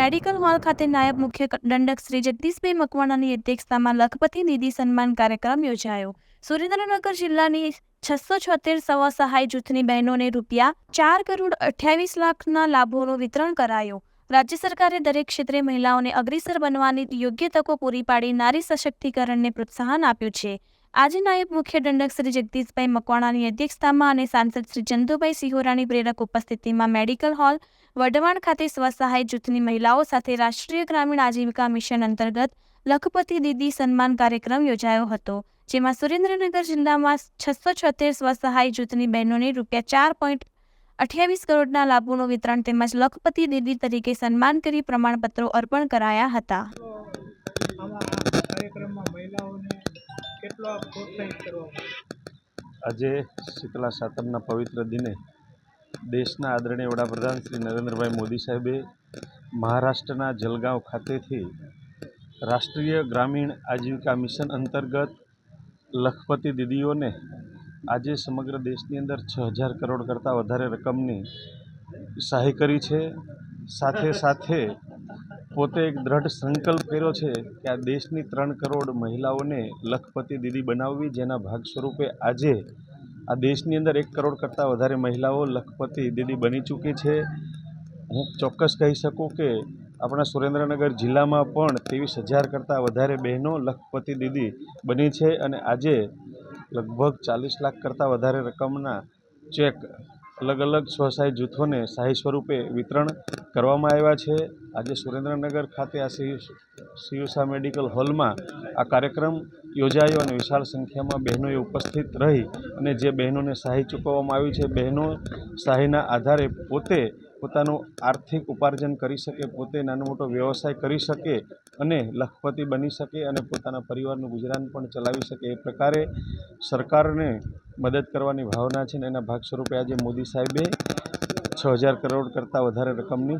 Medical hall ખાતે નાયબ મુખ્ય દંડક શ્રી જગદીશભાઈ મકવાણાની અધ્યક્ષતામાં લખપતિ નિધિ સન્માન કાર્યક્રમ યોજાયો. સુરેન્દ્રનગર જિલ્લાની છસો છોતેર સવા સહાય જૂથની બહેનોને રૂપિયા ચાર કરોડ અઠ્યાવીસ લાખના લાભોનું વિતરણ કરાયું. રાજ્ય સરકારે દરેક ક્ષેત્રે મહિલાઓને અગ્રેસર બનવાની યોગ્ય તકો પૂરી પાડી નારી સશક્તિકરણને પ્રોત્સાહન આપ્યું છે. આજે નાયબ મુખ્ય દંડક શ્રી જગદીશભાઈ મકવાણાની અધ્યક્ષતામાં અને સાંસદ શ્રી ચંદુભાઈ સિહોરાની પ્રેરક ઉપસ્થિતિમાં મેડિકલ હોલ, વઢવાણ ખાતે સ્વસહાય જૂથની મહિલાઓ સાથે રાષ્ટ્રીય ગ્રામીણ આજીવિકા મિશન અંતર્ગત લખપતિ દીદી સન્માન કાર્યક્રમ યોજાયો હતો, જેમાં સુરેન્દ્રનગર જિલ્લામાં છસો છોતેર સ્વસહાય જૂથની બહેનોને રૂપિયા ચાર પોઈન્ટ અઠ્યાવીસ કરોડના લાભોનું વિતરણ તેમજ લખપતિ દીદી તરીકે સન્માન કરી પ્રમાણપત્રો અર્પણ કરાયા હતા. કાર્યક્રમમાં મહિલાઓને આજે શીતલા સાતમના પવિત્ર દિને દેશના આદરણીય વડાપ્રધાન શ્રી નરેન્દ્રભાઈ મોદી સાહેબે મહારાષ્ટ્રના જલગાંવ ખાતેથી રાષ્ટ્રીય ગ્રામીણ આજીવિકા મિશન અંતર્ગત લખપતિ દીદીઓને આજે સમગ્ર દેશની અંદર છ હજાર કરોડ કરતાં વધારે રકમની સહાય કરી છે. સાથે સાથે પોતે એક દ્રઢ સંકલ્પ કર્યો છે કે આ દેશની ત્રણ કરોડ મહિલાઓને લખપતિ દીદી બનાવવી, જેના ભાગ સ્વરૂપે આજે આ દેશની અંદર એક કરોડ કરતાં વધારે મહિલાઓ લખપતિ દીદી બની ચૂકી છે. હું ચોક્કસ કહી શકું કે આપણા સુરેન્દ્રનગર જિલ્લામાં પણ ત્રેવીસ હજાર કરતાં વધારે બહેનો લખપતિ દીદી બની છે અને આજે લગભગ ચાલીસ લાખ કરતાં વધારે રકમના ચેક અલગ અલગ સ્વસહાય જૂથોને સહાય સ્વરૂપે વિતરણ કરવામાં આવ્યા છે. આજે સુરેન્દ્રનગર ખાતે આ સીયુસા મેડિકલ હોલમાં આ કાર્યક્રમ યોજાયો અને વિશાળ સંખ્યામાં બહેનોએ ઉપસ્થિત રહી અને જે બહેનોને સહાય ચૂકવવામાં આવી છે, બહેનો સહાયના આધારે પોતે પોતાનું આર્થિક ઉપાર્જન કરી શકે, પોતે નાનો મોટો વ્યવસાય કરી શકે અને લખપતિ બની શકે અને પોતાના પરિવારનું ગુજરાન પણ ચલાવી શકે. એ પ્રકારે સરકારને મદદ કરવાની ભાવના છે ને એના ભાગ સ્વરૂપે આજે મોદી સાહેબે છ હજાર કરોડ કરતાં વધારે રકમની